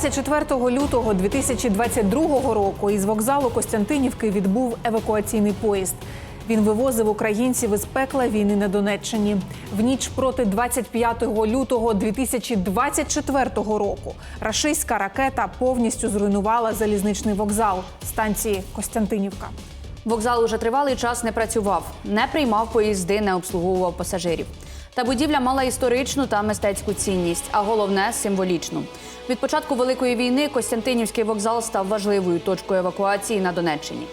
24 лютого 2022 року із вокзалу Костянтинівки відбув евакуаційний поїзд. Він вивозив українців із пекла війни на Донеччині. В ніч проти 25 лютого 2024 року рашистська ракета повністю зруйнувала залізничний вокзал станції Костянтинівка. Вокзал уже тривалий час не працював, не приймав поїзди, не обслуговував пасажирів. Та будівля мала історичну та мистецьку цінність, а головне символічну. Від початку великої війни Костянтинівський вокзал став важливою точкою евакуації на Донеччині.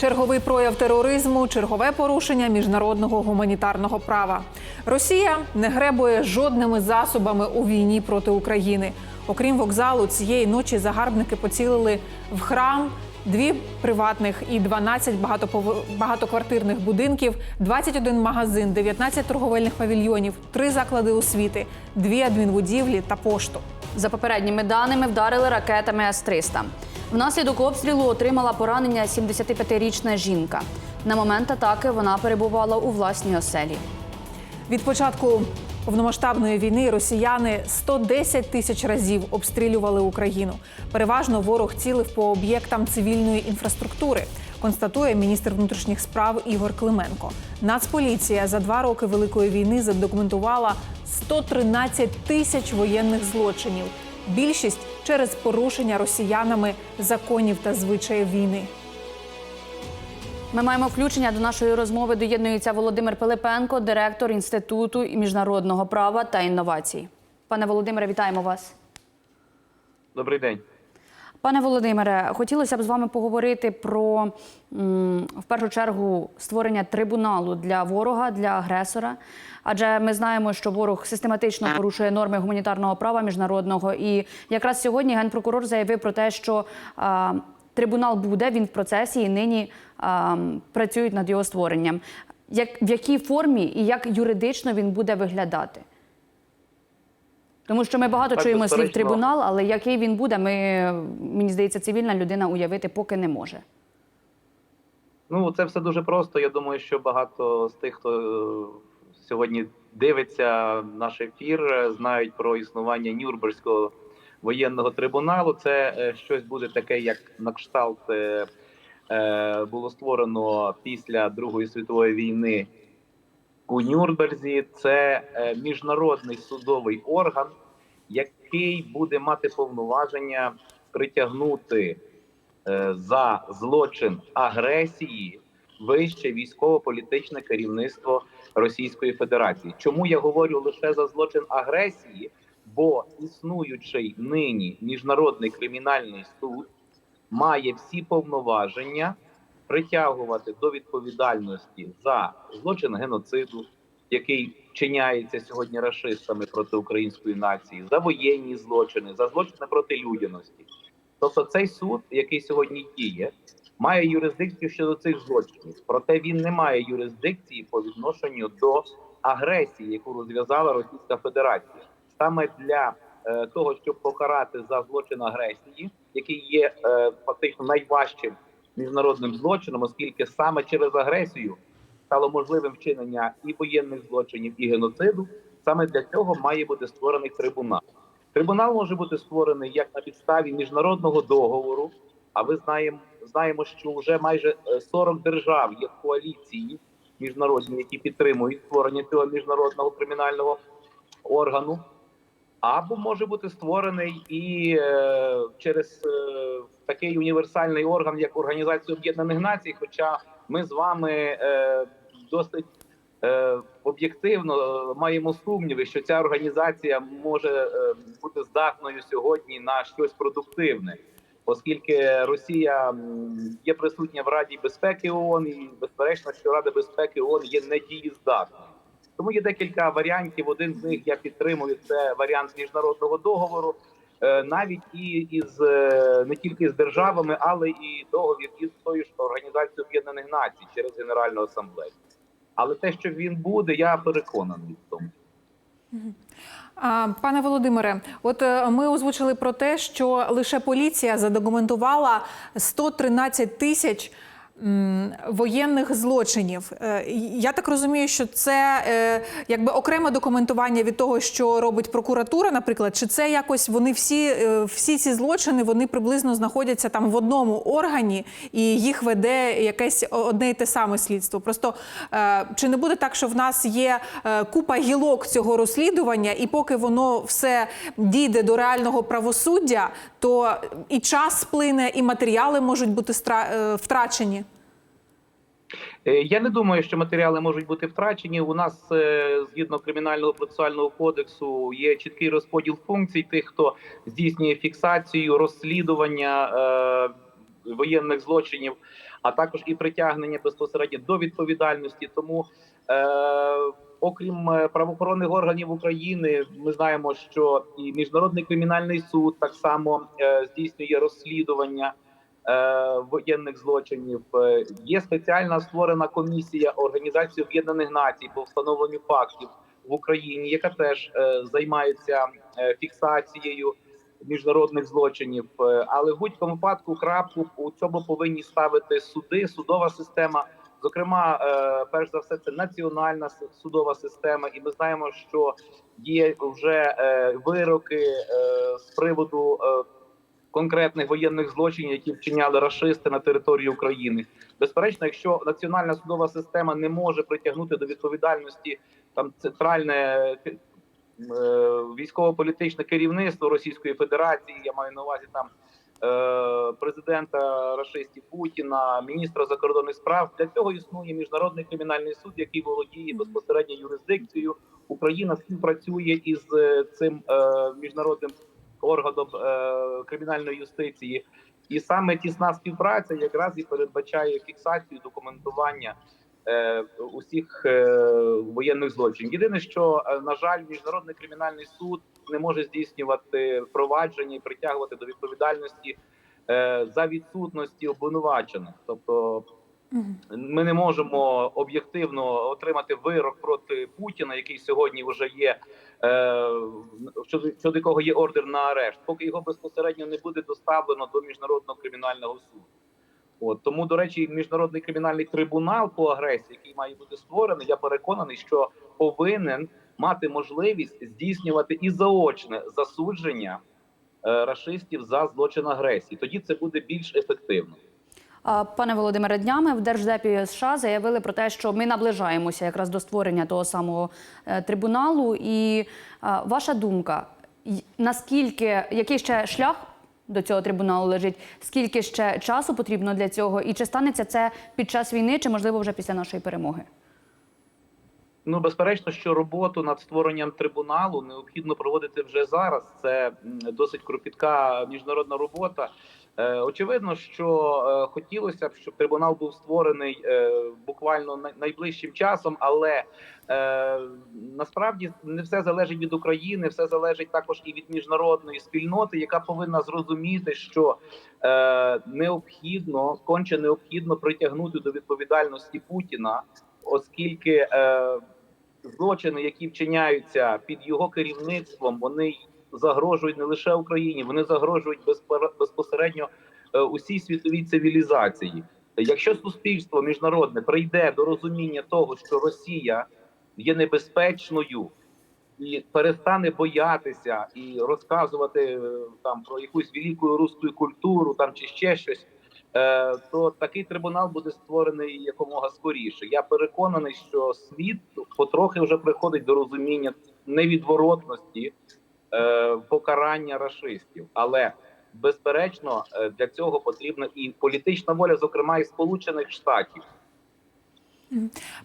Черговий прояв тероризму, чергове порушення міжнародного гуманітарного права. Росія не гребує жодними засобами у війні проти України. Окрім вокзалу, цієї ночі загарбники поцілили в храм. Дві приватних і 12 багатопов- багатоквартирних будинків, 21 магазин, 19 торговельних павільйонів, три заклади освіти, дві адмінбудівлі та пошту. За попередніми даними вдарили ракетами С-300. Внаслідок обстрілу отримала поранення 75-річна жінка. На момент атаки вона перебувала у власній оселі. Від початку повномасштабної війни росіяни 110 тисяч разів обстрілювали Україну. Переважно ворог цілив по об'єктам цивільної інфраструктури. Констатує міністр внутрішніх справ Ігор Клименко. Нацполіція за два роки великої війни задокументувала 113 тисяч воєнних злочинів. Більшість через порушення росіянами законів та звичаїв війни. Ми маємо включення до нашої розмови. Доєднується Володимир Пилипенко, директор Інституту міжнародного права та інновацій. Пане Володимире, вітаємо вас. Добрий день. Пане Володимире, хотілося б з вами поговорити про в першу чергу створення трибуналу для ворога, для агресора. Адже ми знаємо, що ворог систематично порушує норми гуманітарного права міжнародного. І якраз сьогодні генпрокурор заявив про те, що трибунал буде, він в процесі і нині а, працюють над його створенням. Як в якій формі і як юридично він буде виглядати? Тому що ми багато Так, чуємо слів трибунал, але який він буде, ми, мені здається, цивільна людина уявити поки не може. Ну це все дуже просто. Я думаю, що багато з тих, хто е, сьогодні дивиться наш ефір, е, знають про існування Нюрнберзького воєнного трибуналу. Це е, щось буде таке, як на кшталт е, е, було створено після Другої світової війни у Нюрнберзі. Це міжнародний судовий орган, який буде мати повноваження притягнути за злочин агресії вище військово-політичне керівництво Російської Федерації. Чому я говорю лише за злочин агресії? Бо існуючий нині міжнародний кримінальний суд має всі повноваження притягувати до відповідальності за злочин геноциду, який вчиняється сьогодні рашистами проти української нації, за воєнні злочини, за злочини проти людяності. Тобто цей суд, який сьогодні діє, має юрисдикцію щодо цих злочинів, проте він не має юрисдикції по відношенню до агресії, яку розв'язала Російська Федерація, саме для е, того, щоб покарати за злочин агресії, який є е, фактично найважчим міжнародним злочином, оскільки саме через агресію стало можливим вчинення і воєнних злочинів, і геноциду. Саме для цього має бути створений трибунал. Трибунал може бути створений як на підставі міжнародного договору. А ви знаємо, знаємо, що вже майже е, 40 держав є в коаліції міжнародні, які підтримують створення цього міжнародного кримінального органу. Або може бути створений і е, через е, такий універсальний орган, як Організація Об'єднаних Націй. Хоча ми з вами е, досить об'єктивно маємо сумніви, що ця організація може бути здатною сьогодні на щось продуктивне, оскільки Росія є присутня в Раді безпеки ООН, і безперечно, що Рада безпеки ООН є недієздатною. Тому є декілька варіантів. Один з них я підтримую це варіант міжнародного договору, е, навіть і із е, не тільки з державами, але і договір із тою ж організацією Об'єднаних Націй через Генеральну асамблею. Але те, що він буде, я переконаний в тому. Пане Володимире, от е, ми озвучили про те, що лише поліція задокументувала 113 тисяч воєнних злочинів. Е, Я так розумію, що це е, якби окреме документування від того, що робить прокуратура, наприклад, чи це якось вони всі, е, всі ці злочини вони приблизно знаходяться там в одному органі, і їх веде якесь одне і те саме слідство. Просто чи не буде так, що в нас є купа гілок цього розслідування, і поки воно все дійде до реального правосуддя, то і час сплине, і матеріали можуть бути втрачені. Е, Я не думаю, що матеріали можуть бути втрачені. У нас е, згідно кримінального процесуального кодексу є чіткий розподіл функцій тих, хто здійснює фіксацію, розслідування е, воєнних злочинів, а також і притягнення безпосередньо до відповідальності. Тому, окрім правоохоронних органів України, ми знаємо, що і міжнародний кримінальний суд так само здійснює розслідування воєнних злочинів. Е, Є спеціальна створена комісія Організації Об'єднаних Націй по встановленню фактів в Україні, яка теж е, займається е, фіксацією міжнародних злочинів. Е, Але в будь-якому випадку крапку у цьому повинні ставити суди, судова система. Зокрема, е, перш за все, це національна судова система, і ми знаємо, що є вже е, вироки е, з приводу е, конкретних воєнних злочинів, які вчиняли рашисти на території України. Безперечно, якщо національна судова система не може притягнути до відповідальності там центральне е, військово-політичне керівництво Російської Федерації, я маю на увазі там е, президента рашистів Путіна, міністра закордонних справ. Для цього існує міжнародний кримінальний суд, який володіє безпосередньо юрисдикцією. Україна співпрацює із е, цим е, міжнародним органом е, кримінальної юстиції, і саме тісна співпраця якраз і передбачає фіксацію документування е, усіх е, воєнних злочинів. Єдине, що е, на жаль, міжнародний кримінальний суд не може здійснювати провадження і притягувати до відповідальності е, за відсутності обвинувачених, тобто. Ми не можемо об'єктивно отримати вирок проти Путіна, який сьогодні вже є щодо, щодо якого є ордер на арешт, поки його безпосередньо не буде доставлено до міжнародного кримінального суду. От тому, до речі, міжнародний кримінальний трибунал по агресії, який має бути створений, я переконаний, що повинен мати можливість здійснювати і заочне засудження е, рашистів за злочин агресії. Тоді це буде більш ефективно. Пане Володимире, днями в Держдепі США заявили про те, що ми наближаємося якраз до створення того самого е, трибуналу. І ваша думка, наскільки який ще шлях до цього трибуналу лежить? Скільки ще часу потрібно для цього? І чи станеться це під час війни, чи можливо вже після нашої перемоги? Ну, безперечно, що роботу над створенням трибуналу необхідно проводити вже зараз. Це досить кропітка міжнародна робота. Е, очевидно, що е, хотілося б, щоб трибунал був створений е, буквально найближчим часом, але насправді не все залежить від України, все залежить також і від міжнародної спільноти, яка повинна зрозуміти, що необхідно конче необхідно притягнути до відповідальності Путіна, оскільки злочини, які вчиняються під його керівництвом, вони загрожують не лише Україні, вони загрожують безпосередньо е, усій світовій цивілізації. Якщо суспільство міжнародне прийде до розуміння того, що Росія є небезпечною і перестане боятися і розказувати е, там про якусь велику руську культуру, там чи ще щось, е, то такий трибунал буде створений якомога скоріше. Я переконаний, що світ потрохи вже приходить до розуміння невідворотності покарання рашистів, але безперечно е, для цього потрібна і політична воля, зокрема і Сполучених Штатів.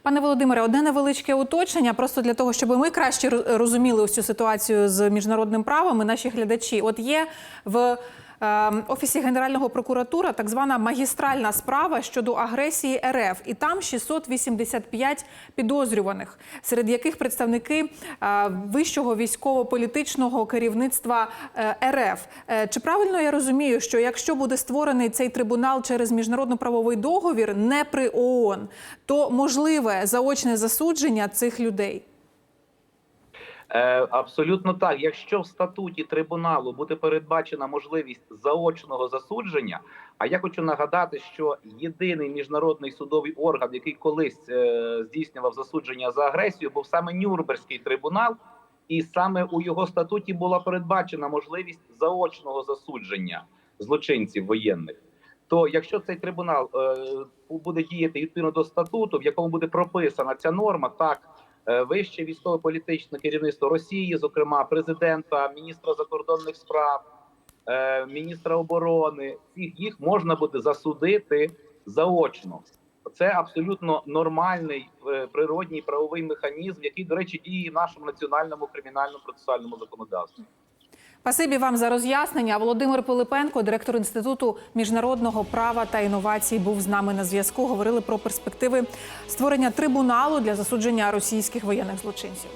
Пане Володимире, одне невеличке уточнення, просто для того, щоб ми краще розуміли цю ситуацію з міжнародним правом і наші глядачі. От є в е, офісі генерального прокуратура так звана магістральна справа щодо агресії РФ, і там 685 підозрюваних, серед яких представники е, вищого військово-політичного керівництва е, РФ. Е, Чи правильно я розумію, що якщо буде створений цей трибунал через міжнародно-правовий договір, не при ООН, то можливе заочне засудження цих людей? Е, абсолютно так. Якщо в статуті трибуналу буде передбачена можливість заочного засудження, а я хочу нагадати, що єдиний міжнародний судовий орган, який колись е, здійснював засудження за агресію, був саме Нюрнберзький трибунал, і саме у його статуті була передбачена можливість заочного засудження злочинців воєнних. То якщо цей трибунал е, буде діяти відповідно до статуту, в якому буде прописана ця норма, так вище військово-політичне керівництво Росії, зокрема президента, міністра закордонних справ, е, міністра оборони, всіх їх можна буде засудити заочно. Це абсолютно нормальний е, природній правовий механізм, який, до речі, діє в нашому національному кримінальному процесуальному законодавстві. Спасибі вам за роз'яснення. Володимир Пилипенко, директор інституту міжнародного права та інновацій, був з нами на зв'язку. Говорили про перспективи створення трибуналу для засудження російських воєнних злочинців.